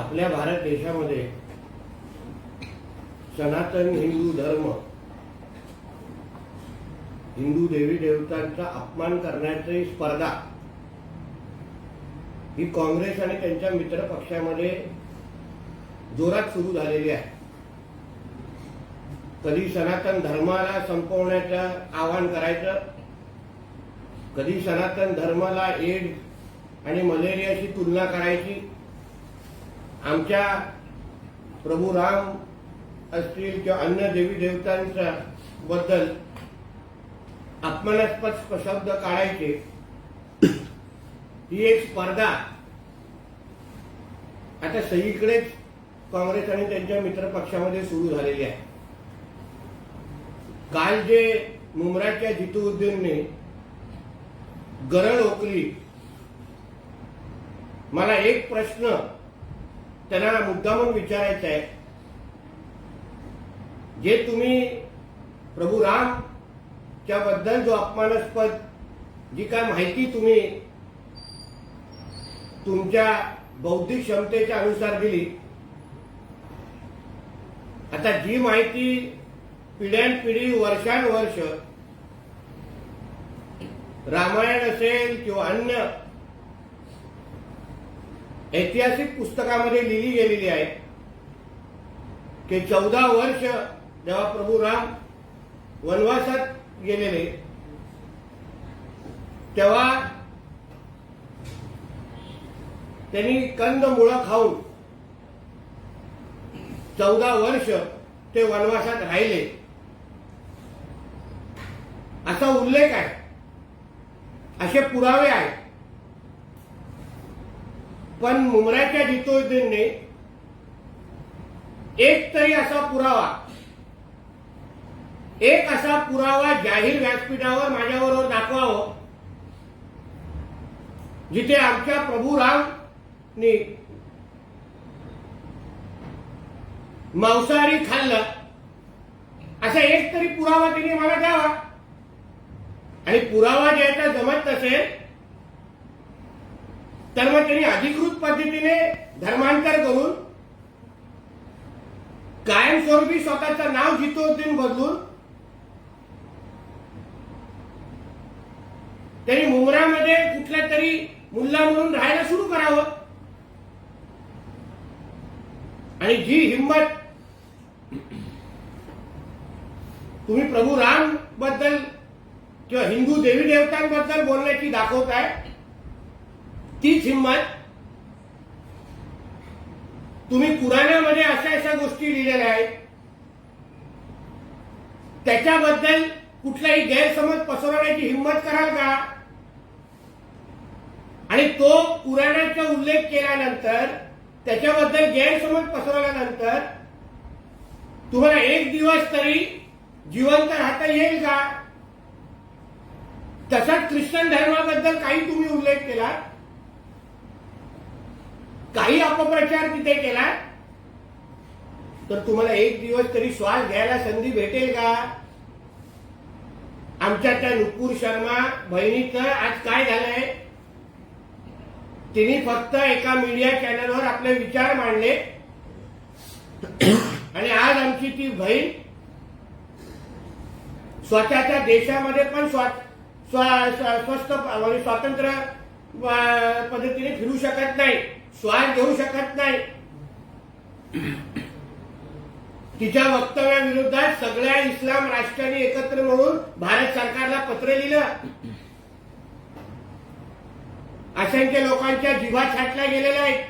आपल्या भारत देशामध्ये सनातन हिंदू धर्म हिंदू देवी देवतांचा अपमान करण्याची स्पर्धा ही काँग्रेस आणि त्यांच्या मित्र पक्षामध्ये जोरात सुरू झालेली आहे. कधी सनातन धर्माला संपवण्याचं आवाहन करायचं कधी सनातन धर्माला एड्स आणि मलेरियाची तुलना करायची आमच्या प्रभू राम असतील किंवा अन्य देवी देवतांच्या बद्दल अपमानास्पद शब्द काढायचे ही एक स्पर्धा. आता सगळीकडेच काँग्रेस आणि त्यांच्या मित्र पक्षामध्ये सुरू झालेली आहे. काल जे मुंबराच्या जितुद्दीनने गरळ ओकली मला एक प्रश्न त्यांना मुद्दामून विचारायचा आहे. जे तुम्ही प्रभू रामच्या बद्दल जो अपमानास्पद जी काय माहिती तुम्ही तुमच्या बौद्धिक क्षमतेच्या अनुसार दिली आता जी माहिती पिढ्यानपिढी वर्षानुवर्ष रामायण असेल किंवा अन्य ऐतिहासिक पुस्तकामध्ये लिहिली गेलेली आहे की चौदा वर्ष जेव्हा प्रभू राम वनवासात गेलेले तेव्हा त्यांनी कंद मुळं खाऊन चौदा वर्ष ते वनवासात राहिले. असा उल्लेख आहे. असे पुरावे आहेत. पण मुंबराच्या जितोद्दीनने एक तरी असा पुरावा एक असा पुरावा जाहीर व्यासपीठावर माझ्याबरोबर दाखवावं जिथे आमच्या प्रभू रामनी मांसाहारी खाल्लं असा एक तरी पुरावा तिने मला द्यावा. आणि पुरावा द्यायचा जमत नसेल तर मग त्यांनी अधिकृत पद्धतीने धर्मांतर करून कायमस्वरूपी स्वतःचं नाव जितोद्दीन बदलून त्यांनी मुंबरामध्ये कुठल्या तरी मुल्ला म्हणून राहायला सुरू करावं. आणि जी हिंमत तुम्ही प्रभू रामबद्दल किंवा हिंदू देवी देवतांबद्दल बोलण्याची दाखवताय तीच हिंमत तुम्ही पुराणामध्ये अशा अशा गोष्टी लिहिलेल्या आहेत. त्याच्याबद्दल कुठलाही गैरसमज पसरवण्याची हिंमत कराल का? आणि तो पुराणाचा उल्लेख केल्यानंतर त्याच्याबद्दल गैरसमज पसरवल्यानंतर तुम्हाला एक दिवस तरी जिवंत राहता येईल का? तसाच ख्रिश्चन धर्माबद्दल काही तुम्ही उल्लेख केला काही अपप्रचार तिथे केला? तर तुम्हाला एक दिवस तरी श्वास घ्यायला संधी भेटेल का? आमच्या त्या नुपूर शर्मा बहिणीचं आज काय झालंय? तिने फक्त एका मीडिया चॅनलवर आपले विचार मांडले. आणि आज आमची ती बहीण स्वतःच्या देशामध्ये पण स्वस्त म्हणजे स्वातंत्र्य पद्धतीने फिरू शकत नाही. श्वास घेऊ शकत नाही. तिच्या वक्तव्याविरोधात सगळ्या इस्लाम राष्ट्रांनी एकत्र मिळून भारत सरकारला पत्र लिहिलं. असंख्य लोकांच्या जिभा छाटल्या गेलेल्या आहेत.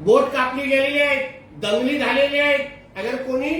बोट कापली गेलेली आहेत. दंगली झालेली आहेत. अगर कोणी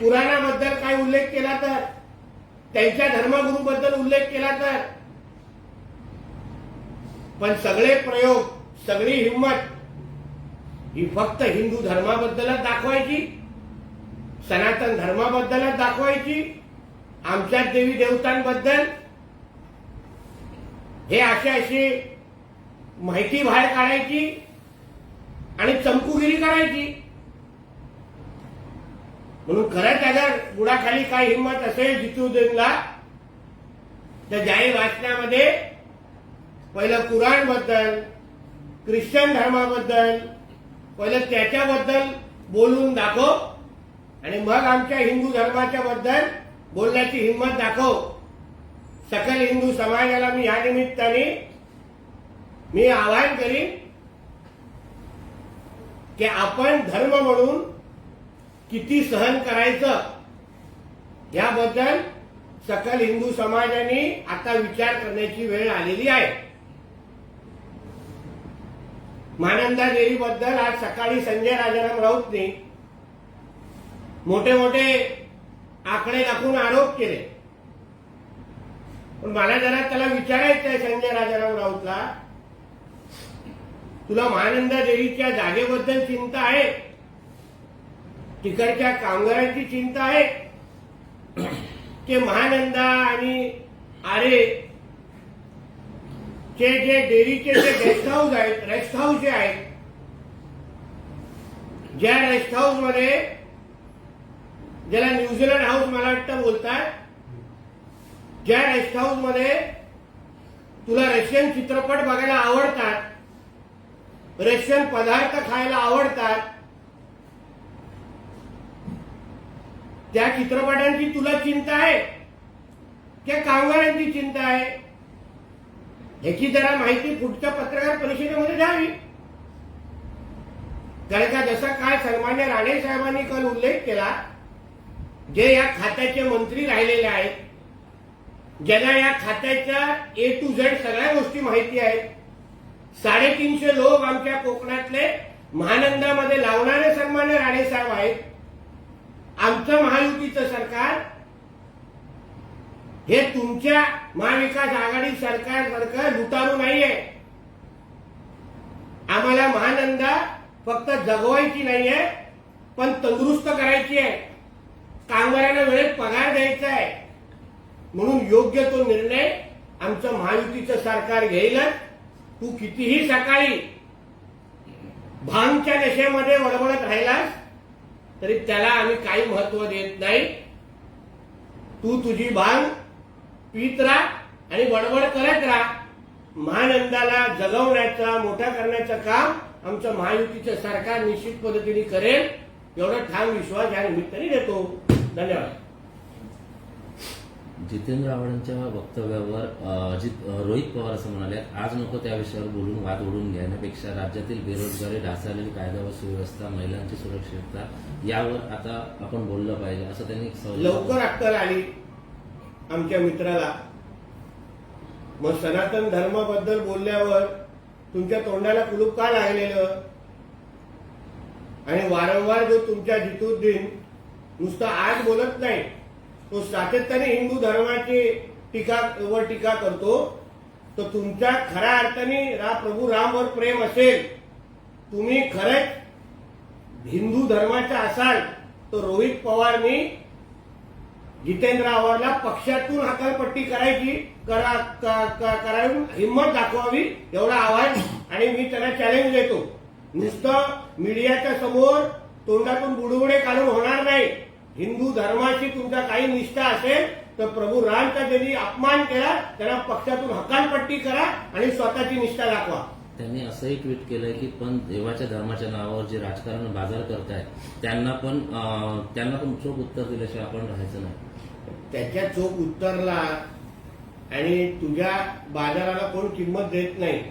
पुराणाबद्दल काय उल्लेख केला तर त्यांच्या धर्मगुरूबद्दल उल्लेख केला तर. पण सगळे प्रयोग सगळी हिंमत ही फक्त हिंदू धर्माबद्दलच दाखवायची सनातन धर्माबद्दलच दाखवायची आमच्या देवी देवतांबद्दल. हे अशी अशी माहिती बाहेर काढायची आणि चमकुगिरी करायची. म्हणून खरंच अगर बुडाखाली काय हिंमत असेल जितू देवला तर जाहीर वाचण्यामध्ये पहिलं कुराणबद्दल ख्रिश्चन धर्माबद्दल पहिलं त्याच्याबद्दल बोलून दाखव आणि मग आमच्या हिंदू धर्माच्या बद्दल बोलण्याची हिंमत दाखव. सकल हिंदू समाजाला मी या निमित्ताने मी आवाहन करीन की आपण धर्म म्हणून किती सहन करायचं याबद्दल सकल हिंदू समाजाने आता विचार करण्याची वेळ आलेली आहे. मानंदा देवीबद्दल आज सकाळी संजय राजाराम राऊतने मोठे मोठे आकडे दाखवून आरोप केले. पण मला जरा त्याला विचारायचं आहे संजय राजाराम राऊतला. तुला महानंदा देवीच्या जागेबद्दल चिंता आहे? तिकडच्या कामगारांची चिंता आहे? की महानंदा आणि आरे जे जे डेअरीचे जे गेस्ट हाऊस आहेत रेस्ट हाऊस जे आहेत ज्या रेस्ट हाऊसमध्ये ज्याला न्यूझीलंड हाऊस मला वाटतं बोलतात ज्या रेस्ट हाऊसमध्ये तुला रशियन चित्रपट बघायला आवडतात रशियन पदार्थ खायला आवडतात त्या चित्रपटांची तुला चिंता आहे? त्या कामगारांची चिंता आहे? ह्याची जरा माहिती पुढच्या पत्रकार परिषदेमध्ये द्यावी. कारण का जसा काय सन्मान्य राणे साहेबांनी काल उल्लेख केला जे या खात्याचे मंत्री राहिलेले आहेत ज्यांना या खात्याच्या ए टू झेड सगळ्या गोष्टी माहिती आहेत. साडेतीनशे लोक आमच्या कोकणातले महानंदामध्ये लावणारे सन्मान्य राणे साहेब आहेत. आमचं महायुतीचं सरकार हे तुमच्या महाविकास आघाडी सरकारसारखं लुटारू नाहीये. आम्हाला महानंदा फक्त जगवायची नाहीये पण तंदुरुस्त करायची आहे कामगारांना वेळेत पगार द्यायचा आहे म्हणून योग्य तो निर्णय आमचं महायुतीचं सरकार घेईलच तू कितीही सकाळी भांगच्या नशेमध्ये वडवडत राहिलास तरी त्याला आम्ही काही महत्त्व देत नाही. तू तुझी भांग पीत राहा आणि बडबड करत राहा. महानंदाला जगवण्याचा मोठा करण्याचं काम आमचं महायुतीचं सरकार निश्चित पद्धतीने करेल एवढा ठाम विश्वास या निमित्ताने देतो. धन्यवाद. जितेंद्र आव्हाडांच्या वक्तव्यावर अजित रोहित पवार असं म्हणाले आज नको त्या विषयावर बोलून वाद ओढून घेण्यापेक्षा राज्यातील बेरोजगारी ढासळलेली कायदा व सुव्यवस्था महिलांची सुरक्षितता यावर आता आपण बोललं पाहिजे असं त्यांनी लवकर अक्कल आली. आमच्या मित्राला. मग सनातन धर्माबद्दल बोलल्यावर तुमच्या तोंडाला कुलूप का लागलेलं? आणि वारंवार जो तुमच्या जितुद्दीन नुसतं आज बोलत नाही तो सातत्याने हिंदू धर्माची टीका वर टीका करतो तर तुमच्या खऱ्या अर्थाने रा प्रभू रामवर प्रेम असेल तुम्ही खरंच हिंदू धर्माचा असाल तर रोहित पवारनी जितेंद्र आव्हाडला पक्षातून हकालपट्टी करायची करा करायला क- हिंमत दाखवावी एवढा आवाज आणि मी त्यांना चॅलेंज देतो. नुसतं मीडियाच्या समोर तोंडातून बुडबुडे काढून होणार नाही. हिंदू धर्माची तुमचा काही निष्ठा असेल तर प्रभू रामचा ज्यांनी अपमान केला त्यांना पक्षातून हकालपट्टी करा आणि स्वतःची निष्ठा दाखवा. त्यांनी असंही ट्विट केलंय की पण देवाच्या धर्माच्या नावावर जे राजकारण बाजार करतायत त्यांना पण त्यांना पण चोख उत्तर दिल्याशिवाय आपण राहायचं नाही. त्याच्या चोख उत्तरला आणि तुझ्या बाजाराला कोण किंमत देत नाही.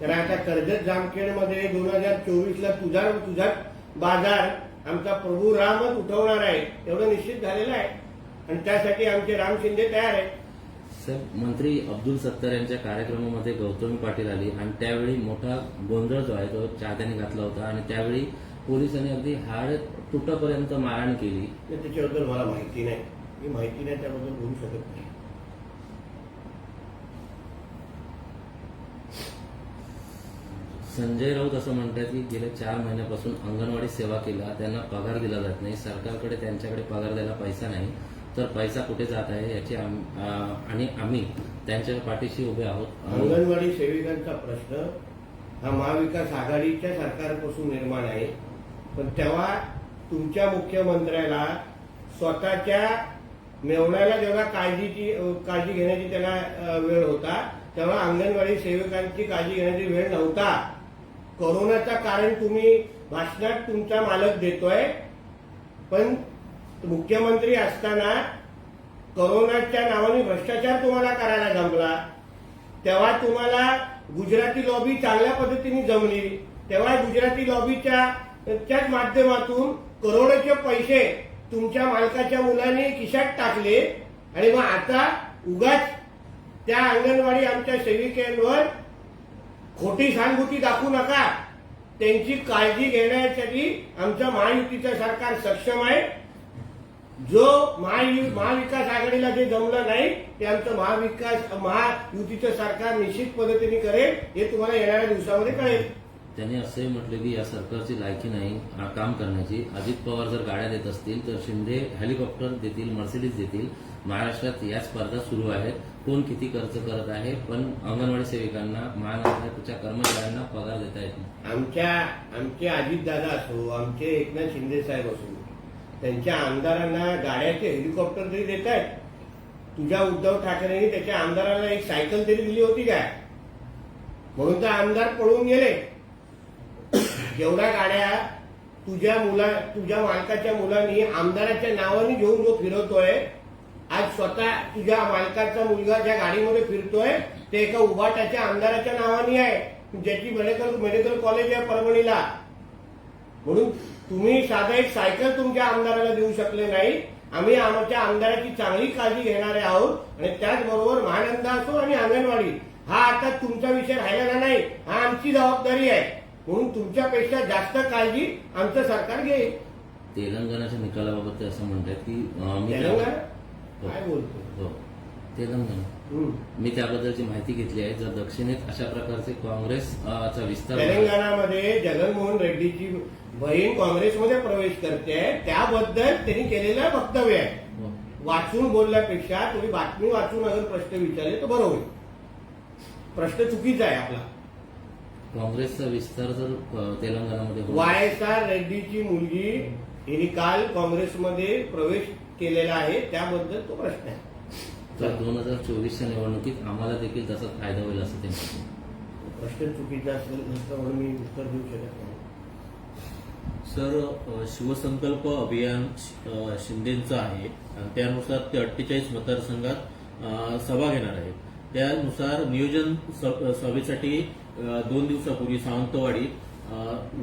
तर आता कर्जत जामखेडमध्ये दोन हजार चोवीसला तुझा तुझा बाजार आमचा प्रभू रामच उठवणार आहे एवढं निश्चित झालेलं आहे. आणि त्यासाठी आमचे राम शिंदे तयार आहे साहेब मंत्री अब्दुल सत्तार यांच्या कार्यक्रमामध्ये गौतमी पाटील आली आणि त्यावेळी मोठा गोंधळ जो आहे तो चाहत्यांनी घातला होता आणि त्यावेळी पोलिसांनी अगदी हाड तुटापर्यंत मारहाण केली. त्याच्याबद्दल मला माहिती नाही. मी माहिती नाही त्याबद्दल बोलू शकत नाही. संजय राऊत असं म्हणतात की गेल्या चार महिन्यापासून अंगणवाडी सेवा केला त्यांना पगार दिला जात नाही सरकारकडे त्यांच्याकडे पगार द्यायला पैसा नाही तर पैसा कुठे जात आहे याची आणि आम्ही त्यांच्या पाठीशी उभे आहोत. अंगणवाडी सेविकांचा प्रश्न हा महाविकास आघाडीच्या सरकारपासून निर्माण आहे. पण तेव्हा तुमच्या मुख्यमंत्र्याला स्वतःच्या मेवण्याला जेव्हा काळजीची काळजी घेण्याची त्याला वेळ होता तेव्हा अंगणवाडी सेविकांची काळजी घेण्याची वेळ नव्हता. कोरोनाचा कारण तुम्ही भाषणात तुमचा मालक देतोय पण मुख्यमंत्री असताना कोरोनाच्या नावाने भ्रष्टाचार तुम्हाला करायला जमला. तेव्हा तुम्हाला गुजराती लॉबी चांगल्या पद्धतीने जमली. तेव्हा गुजराती लॉबीच्या त्याच माध्यमातून करोडोचे पैसे तुमच्या मालकाच्या मुलांनी खिशात टाकले आणि मग आता उगाच त्या अंगणवाडी आमच्या सेविकेंवर खोटी सहानुभूती दाखवू नका. त्यांची काळजी घेण्यासाठी आमचं महायुतीचं सरकार सक्षम आहे. जो महायु महाविकास आघाडीला जे जमलं नाही ते आमचं महाविकास महायुतीचं सरकार निश्चित पद्धतीने करेल हे तुम्हाला येणाऱ्या दिवसामध्ये कळेल. त्यांनी असंही म्हटले की या सरकारची लायकी नाही काम करण्याची. अजित पवार जर गाड्या देत असतील तर शिंदे हेलिकॉप्टर देतील मर्सिडीज देतील. महाराष्ट्रात या स्पर्धा सुरू आहेत. कोण किती खर्च करत आहे? पण अंगणवाडी सेविकांना महानगरपालिकेच्या कर्मचाऱ्यांना पगार देता येत नाही. आमच्या आमचे अजितदादा असो आमचे एकनाथ शिंदे साहेब असो त्यांच्या आमदारांना गाड्याचे हेलिकॉप्टर तरी देत आहेत. तुझ्या उद्धव ठाकरेंनी त्याच्या आमदारांना एक सायकल तरी दिली होती काय? म्हणून तर आमदार पळून गेले. जेवढ्या गाड्या तुझ्या मुला तुझ्या मालकाच्या मुलांनी आमदाराच्या नावाने घेऊन जो फिरवतोय आज स्वतः तुझ्या मालकाचा मुलगा ज्या गाडीमध्ये फिरतोय ते एका उभाटाच्या आमदाराच्या नावाने आहे ज्याची मेडिकल मेडिकल कॉलेज आहे परभणीला. म्हणून तुम्ही साधा एक सायकल तुमच्या आमदाराला देऊ शकले नाही. आम्ही आमच्या आमदाराची चांगली काळजी घेणारे आहोत आणि त्याचबरोबर महानंदा असो आणि अंगणवाडी हा आता तुमचा विषय राहिलेला नाही हा आमची जबाबदारी आहे. म्हणून तुमच्यापेक्षा जास्त काळजी आमचं सरकार घेईल. तेलंगणाच्या निकालाबाबत ते असं म्हणतात की अं, मी तेलंगणा? हो. काय बोलतो? हो. तेलंगणा. हम्म. मी त्याबद्दलची माहिती घेतली आहे. जर दक्षिणेत अशा प्रकारचे काँग्रेस अं, चा विस्तार तेलंगणामध्ये जगनमोहन रेड्डीची बहीण काँग्रेसमध्ये प्रवेश करते. त्याबद्दल त्यांनी केलेलं वक्तव्य आहे. हो. वाचून बोलण्यापेक्षा तुम्ही बातमी वाचून अगर प्रश्न विचारले तर बरं होईल. प्रश्न चुकीचा आहे आपला. काँग्रेसचा विस्तार जर तेलंगणामध्ये वाय एस आर रेड्डीची मुलगी हिने काल काँग्रेसमध्ये प्रवेश केलेला आहे त्याबद्दल तो प्रश्न आहे. तर दोन हजार चोवीसच्या निवडणुकीत आम्हाला देखील त्याचा फायदा होईल असं आहे. प्रश्न चुकीचा असेल म्हणून मी उत्तर देऊ शकत नाही. सर शिवसंकल्प अभियान शिंदेचं आहे. आणि त्यानुसार ते अठ्ठेचाळीस मतदारसंघात सभा घेणार आहेत. त्यानुसार नियोजन सभेसाठी दोन दिवसापूर्वी सावंतवाडी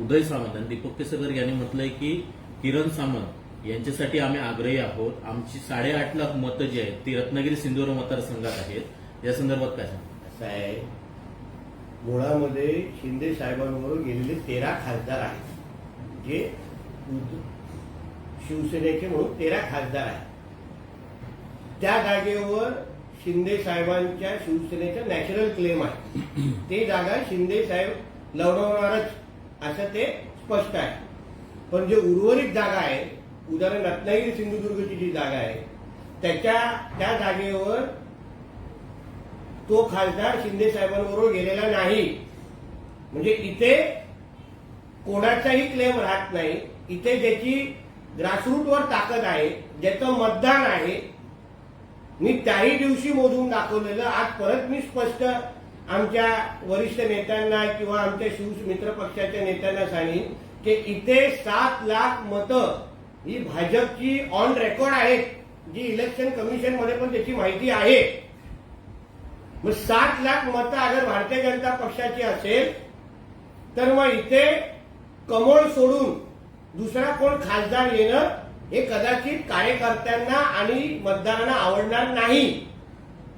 उदय सावंत आणि दीपक केसरकर यांनी म्हटलंय की किरण सामंत यांच्यासाठी आम्ही आग्रही आहोत. आमची साडेआठ लाख मतं जी आहेत ती रत्नागिरी सिंधुदुर्ग मतदारसंघात आहेत. या संदर्भात काय असं आहे. मुळामध्ये शिंदे साहेबांवर गेलेले तेरा खासदार आहेत. जे शिवसेनेचे म्हणून तेरा खासदार आहेत. त्या जागेवर शिंदे साहेबांच्या शिवसेनेचा नॅचरल क्लेम आहे. ते जागा शिंदे साहेब लढवणारच असं ते स्पष्ट आहे. पण जे उर्वरित जागा आहे उदाहरण रत्नागिरी सिंधुदुर्गची जी जागा आहे त्याच्या त्या जागेवर तो खासदार शिंदे साहेबांबरोबर गेलेला नाही. म्हणजे इथे कोणाचाही क्लेम राहत नाही. इथे ज्याची ग्रासरूटवर ताकद आहे ज्याचं मतदान आहे मी त्याही दिवशी मोजून दाखवलेलं आज परत मी स्पष्ट आमच्या वरिष्ठ नेत्यांना किंवा आमच्या शिव मित्र पक्षाच्या नेत्यांना सांगेन की इथे सात लाख मतं ही भाजपची ऑन रेकॉर्ड आहेत जी इलेक्शन कमिशनमध्ये पण त्याची माहिती आहे. मग सात लाख मतं अगर भारतीय जनता पक्षाची असेल तर मग इथे कमळ सोडून दुसरा कोण खासदार येणं हे कदाचित कार्यकर्त्यांना आणि मतदारांना आवडणार नाही.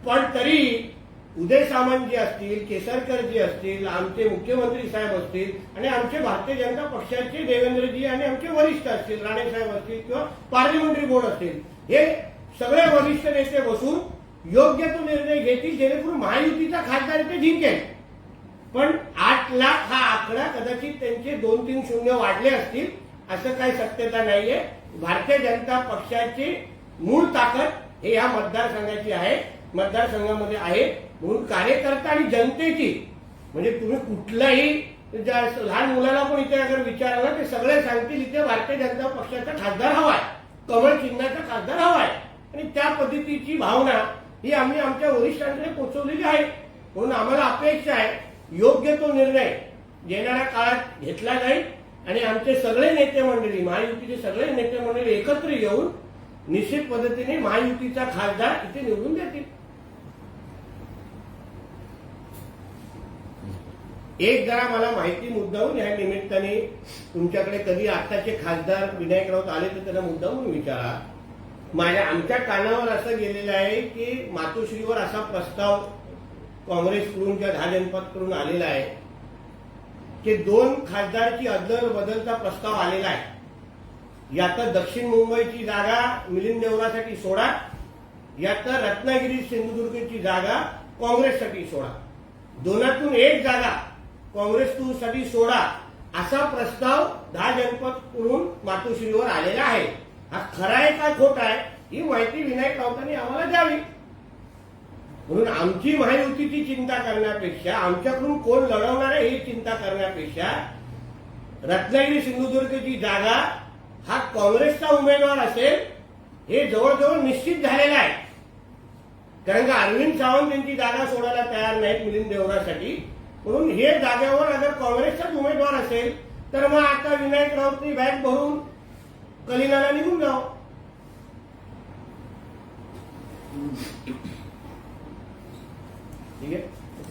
पण तरी उदय सामंत जे असतील केसरकर जी असतील आमचे मुख्यमंत्री साहेब असतील आणि आमचे भारतीय जनता पक्षाचे देवेंद्रजी आणि आमचे वरिष्ठ असतील राणे साहेब असतील किंवा पार्लिमेंटरी बोर्ड असतील हे सगळे वरिष्ठ नेते बसून योग्य तो निर्णय घेतील जेणेकरून महायुतीचा खासदार ते जिंकेल. पण आठ लाख हा आकडा कदाचित त्यांचे दोन तीन शून्य वाढले असतील असं काही शक्यता नाहीये. भारतीय जनता पक्षाची मूळ ताकद हे या मतदारसंघाची आहे. मतदारसंघामध्ये आहे. म्हणून कार्यकर्ता आणि जनतेची. म्हणजे तुम्ही कुठल्याही लहान मुलाला पण इथे अगर विचारलं ते सगळे सांगतील इथे भारतीय जनता पक्षाचा खासदार हवाय. कमळ चिन्हाचा खासदार हवाय. आणि त्या पद्धतीची भावना ही आम्ही आमच्या वरिष्ठांकडे पोहोचवलेली आहे. म्हणून आम्हाला अपेक्षा आहे योग्य तो निर्णय येणाऱ्या काळात घेतला जाईल. आणि आमचे सगळे नेते मंडळी महायुतीचे सगळे नेते मंडळी एकत्र येऊन निश्चित पद्धतीने महायुतीचा खासदार इथे निवडून देतील. एक जरा मला माहिती मुद्दाहून या निमित्ताने तुमच्याकडे कधी आताचे खासदार विनायक राऊत आले तर त्यांना मुद्दाहून विचारा. माझ्या आमच्या कानावर असं गेलेलं आहे की मातोश्रीवर असा प्रस्ताव काँग्रेसकडून किंवा दहा जनपदकडून आलेला आहे. की दोन खासदारची अदल बदलचा प्रस्ताव आलेला आहे. यात दक्षिण मुंबईची जागा मिलिंद देवरासाठी सोडा यात रत्नागिरी सिंधुदुर्गची जागा काँग्रेससाठी सोडा. दोनातून एक जागा काँग्रेससाठी सोडा असा प्रस्ताव दहा जनपदकडून मातोश्रीवर आलेला आहे. हा खरा आहे का खोटा आहे ही माहिती विनायक राऊतांनी आम्हाला द्यावी. म्हणून आमची महायुतीची चिंता करण्यापेक्षा आमच्याकडून कोण लढवणार आहे ही चिंता करण्यापेक्षा रत्नागिरी सिंधुदुर्गची जागा हा काँग्रेसचा उमेदवार असेल हे जवळजवळ निश्चित झालेलं आहे. कारण का अरविंद सावंत यांची जागा सोडायला तयार नाहीत मिलिंद देवरासाठी. म्हणून हे जागेवर अगर काँग्रेसचाच उमेदवार असेल तर मग आता विनायक राऊतनी बॅग भरून कलिनाला निघून जावं. ठीक आहे